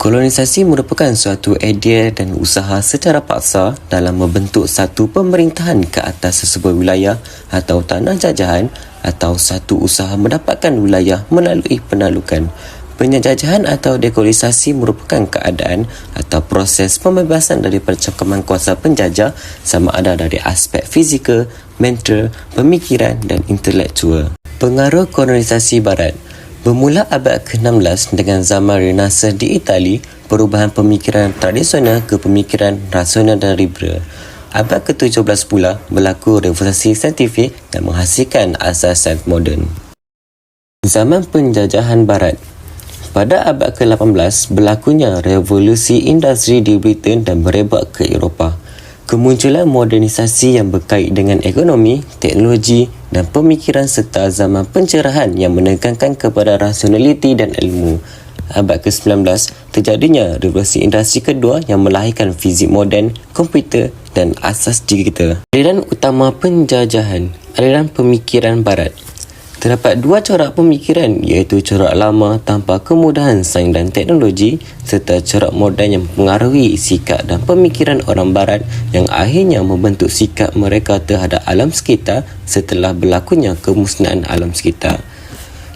Kolonisasi merupakan suatu idea dan usaha secara paksa dalam membentuk satu pemerintahan ke atas sesebuah wilayah atau tanah jajahan atau satu usaha mendapatkan wilayah melalui penalukan. Penjajahan atau dekolonisasi merupakan keadaan atau proses pembebasan dari percakapan kuasa penjajah sama ada dari aspek fizikal, mental, pemikiran dan intelektual. Pengaruh kolonisasi barat Bermula abad ke-16 dengan zaman Renaissance di Itali, perubahan pemikiran tradisional ke pemikiran rasional dan liberal. Abad ke-17 pula berlaku revolusi saintifik dan menghasilkan asas sains moden. Zaman penjajahan barat pada abad ke-18 berlakunya revolusi industri di Britain dan berebak ke Eropah. Kemunculan modernisasi yang berkait dengan ekonomi, teknologi dan pemikiran serta zaman pencerahan yang menekankan kepada rasionaliti dan ilmu. Abad ke-19, terjadinya revolusi industri kedua yang melahirkan fizik moden, komputer dan asas digital. Aliran utama penjajahan, aliran pemikiran barat. Terdapat dua corak pemikiran iaitu corak lama tanpa kemudahan sains dan teknologi serta corak moden yang mengaruhi sikap dan pemikiran orang barat yang akhirnya membentuk sikap mereka terhadap alam sekitar setelah berlakunya kemusnahan alam sekitar.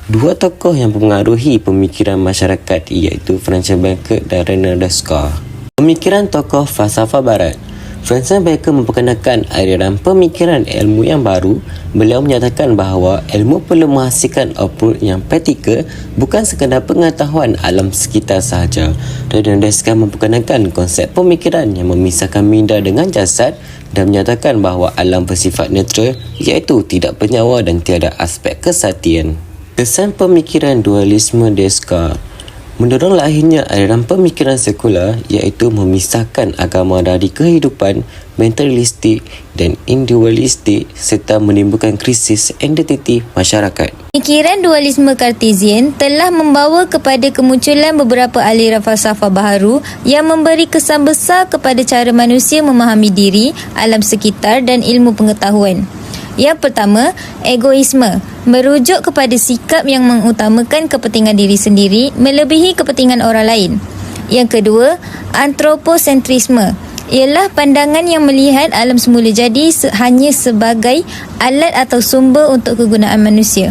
Dua tokoh yang mengaruhi pemikiran masyarakat iaitu Francis Bacon dan René Descartes. Pemikiran tokoh falsafah barat Francis Bacon memperkenalkan aliran pemikiran ilmu yang baru. Beliau menyatakan bahawa ilmu perlu menghasilkan output yang praktikal bukan sekadar pengetahuan alam sekitar sahaja. René Descartes memperkenalkan konsep pemikiran yang memisahkan minda dengan jasad dan menyatakan bahawa alam bersifat netral iaitu tidak bernyawa dan tiada aspek kesatian. Kesan pemikiran dualisme Descartes mendorong lahirnya aliran pemikiran sekular iaitu memisahkan agama dari kehidupan mentalistik dan individualistik serta menimbulkan krisis identiti masyarakat. Pemikiran dualisme Cartesian telah membawa kepada kemunculan beberapa aliran falsafah baharu yang memberi kesan besar kepada cara manusia memahami diri, alam sekitar dan ilmu pengetahuan. Yang pertama, egoisme merujuk kepada sikap yang mengutamakan kepentingan diri sendiri melebihi kepentingan orang lain. Yang kedua, antroposentrisme ialah pandangan yang melihat alam semula jadi hanya sebagai alat atau sumber untuk kegunaan manusia.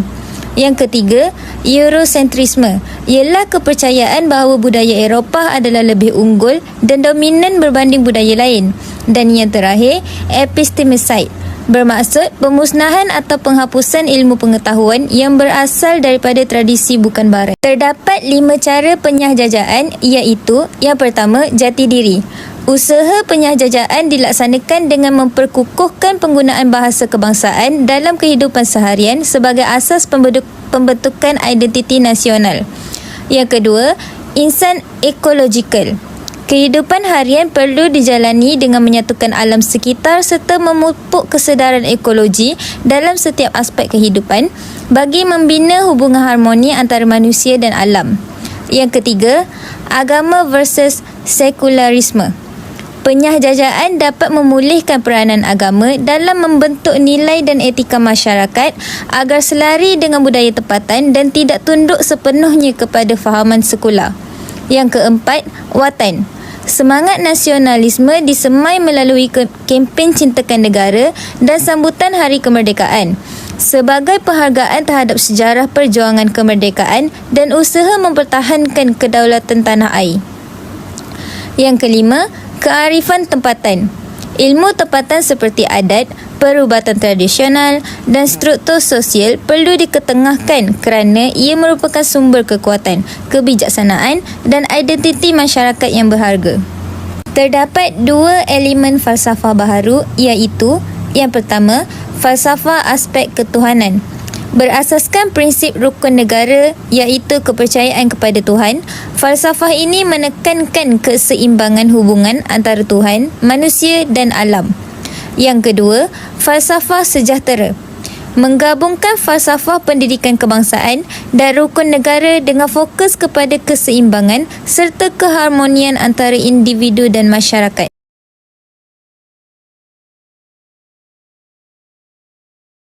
Yang ketiga, Eurocentrisme ialah kepercayaan bahawa budaya Eropah adalah lebih unggul dan dominan berbanding budaya lain. Dan yang terakhir, Epistemicide bermaksud pemusnahan atau penghapusan ilmu pengetahuan yang berasal daripada tradisi bukan barat. Terdapat lima cara penyahjajaan iaitu yang pertama jati diri. Usaha penyahjajaan dilaksanakan dengan memperkukuhkan penggunaan bahasa kebangsaan dalam kehidupan seharian sebagai asas pembentukan identiti nasional. Yang kedua, insan ekologikal. Kehidupan harian perlu dijalani dengan menyatukan alam sekitar serta memupuk kesedaran ekologi dalam setiap aspek kehidupan bagi membina hubungan harmoni antara manusia dan alam. Yang ketiga, agama versus sekularisme. Penyahjajaan dapat memulihkan peranan agama dalam membentuk nilai dan etika masyarakat agar selari dengan budaya tempatan dan tidak tunduk sepenuhnya kepada fahaman sekular. Yang keempat, watan. Semangat nasionalisme disemai melalui kempen Cintakan Negara dan sambutan Hari Kemerdekaan sebagai penghargaan terhadap sejarah perjuangan kemerdekaan dan usaha mempertahankan kedaulatan tanah air. Yang kelima, kearifan tempatan. Ilmu tempatan seperti adat, perubatan tradisional dan struktur sosial perlu diketengahkan kerana ia merupakan sumber kekuatan, kebijaksanaan dan identiti masyarakat yang berharga. Terdapat dua elemen falsafah baharu iaitu yang pertama, falsafah aspek ketuhanan berasaskan prinsip rukun negara iaitu kepercayaan kepada Tuhan, falsafah ini menekankan keseimbangan hubungan antara Tuhan, manusia dan alam. Yang kedua, falsafah sejahtera menggabungkan falsafah pendidikan kebangsaan dan rukun negara dengan fokus kepada keseimbangan serta keharmonian antara individu dan masyarakat.